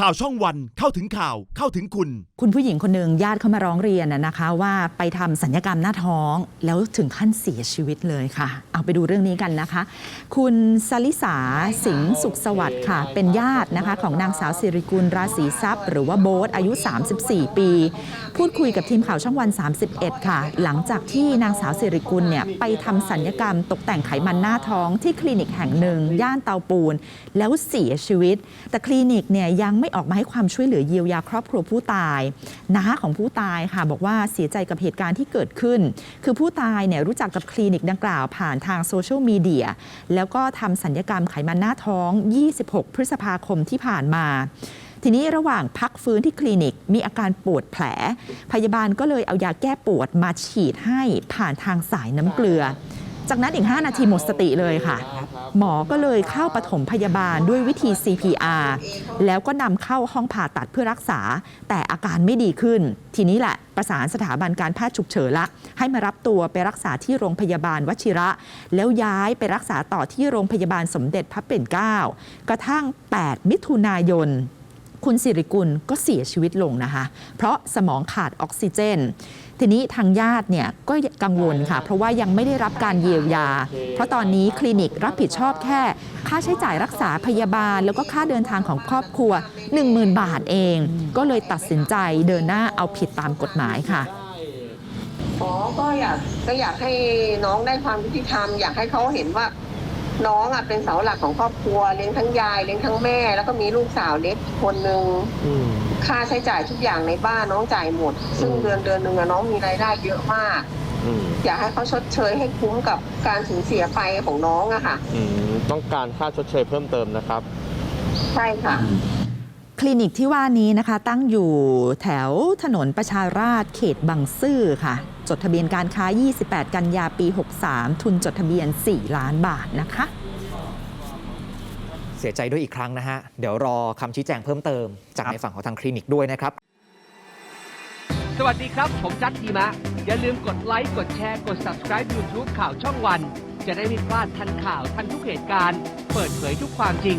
ข่าวช่องวันเข้าถึงข่าวเข้าถึงคุณ คุณผู้หญิงคนหนึ่งญาติเขามาร้องเรียนน่ะนะคะ ว่าไปทำสัญญกรรมหน้าท้องแล้วถึงขั้นเสียชีวิตเลยค่ะ เอาไปดูเรื่องนี้กันนะคะ คุณสลิสาสิงห์สุขสวัสดิ์ค่ะ เป็นญาตินะคะของนางสาวสิริกุลราศีทรัพย์ หรือว่าโบ๊ทอายุ 34 ปี พูดคุยกับทีมข่าวช่องวัน 31 ค่ะ หลังจากที่นางสาวสิริกุลเนี่ยไปทำสัญญกรรมตกแต่งไขมันหน้าท้องที่คลินิกแห่งหนึ่งย่านเตาปูน แล้วเสียชีวิต แต่คลินิกเนี่ยยังไม่ออกมาให้ความช่วยเหลือเยียวยาครอบครัวผู้ตายน้าของผู้ตายค่ะบอกว่าเสียใจกับเหตุการณ์ที่เกิดขึ้น คือผู้ตายเนี่ยรู้จักกับคลินิกดังกล่าวผ่านทางโซเชียลมีเดียแล้วก็ทำสัญญกรรมไขมันหน้าท้อง 26 พฤษภาคมที่ผ่านมาทีนี้ระหว่างพักฟื้นที่คลินิกมีอาการปวดแผล พยาบาลก็เลยเอายาแก้ปวดมาฉีดให้ผ่านทางสายน้ำเกลือ จากนั้นอีก 5 นาทีหมดสติเลยค่ะ หมอก็เลยเข้าปฐมพยาบาลด้วยวิธี CPR แล้วก็นำเข้าห้องผ่าตัดเพื่อรักษา แต่อาการไม่ดีขึ้น ทีนี้แหละ ประสานสถาบันการแพทย์ฉุกเฉินละ ให้มารับตัวไปรักษาที่โรงพยาบาลวชิระ แล้วย้ายไปรักษาต่อที่โรงพยาบาลสมเด็จพระปิ่นเกล้ากระทั่ง 8 มิถุนายน คุณสิริกุลก็เสียชีวิตลงนะคะ เพราะสมองขาดออกซิเจน ทีนี้ทางญาติเนี่ยก็กังวลค่ะ เพราะว่ายังไม่ได้รับการเยียวยา เพราะตอนนี้คลินิกรับผิดชอบแค่ ค่าใช้จ่ายรักษาพยาบาล แล้วก็ค่าเดินทางของครอบครัว 10,000 บาทเอง ก็เลยตัดสินใจเดินหน้าเอาผิดตามกฎหมายค่ะอ๋อก็อยากก็อยากให้น้องได้ความยุติธรรมอยากให้เขาเห็นว่า น้องอะเป็นเสาหลักของครอบครัวเลี้ยงทั้งยายเลี้ยงทั้งแม่ แล้วก็มีลูกสาวเล็กคนหนึ่งอืม ค่าใช้จ่ายทุกอย่างในบ้านน้องจ่ายหมด ซึ่งอืม เดือนเดือนหนึ่งอะน้องมีรายได้เยอะมาก อืมอยากให้เขาชดเชยให้คุ้มกับการสูญเสียไปของน้องอะค่ะ อืมต้องการค่าชดเชยเพิ่มเติมนะครับ ใช่ค่ะ คลินิกที่ว่านี้นะคะตั้งอยู่แถวถนนประชาราษฎร์เขตบางซื่อค่ะ จดทะเบียนการค้า 28 กันยาปี 63 ทุนจดทะเบียน 4 ล้านบาทนะคะ เสียใจด้วยอีกครั้งนะฮะ เดี๋ยวรอคำชี้แจงเพิ่มเติม จากในฝั่งของทางคลินิกด้วยนะครับ สวัสดีครับ ผมจัดทีมะ อย่าลืมกดไลค์กดแชร์กด subscribe YouTube ข่าวช่องวัน จะได้ไม่พลาดทันข่าวทันทุกเหตุการณ์ เปิดเผยทุกความจริง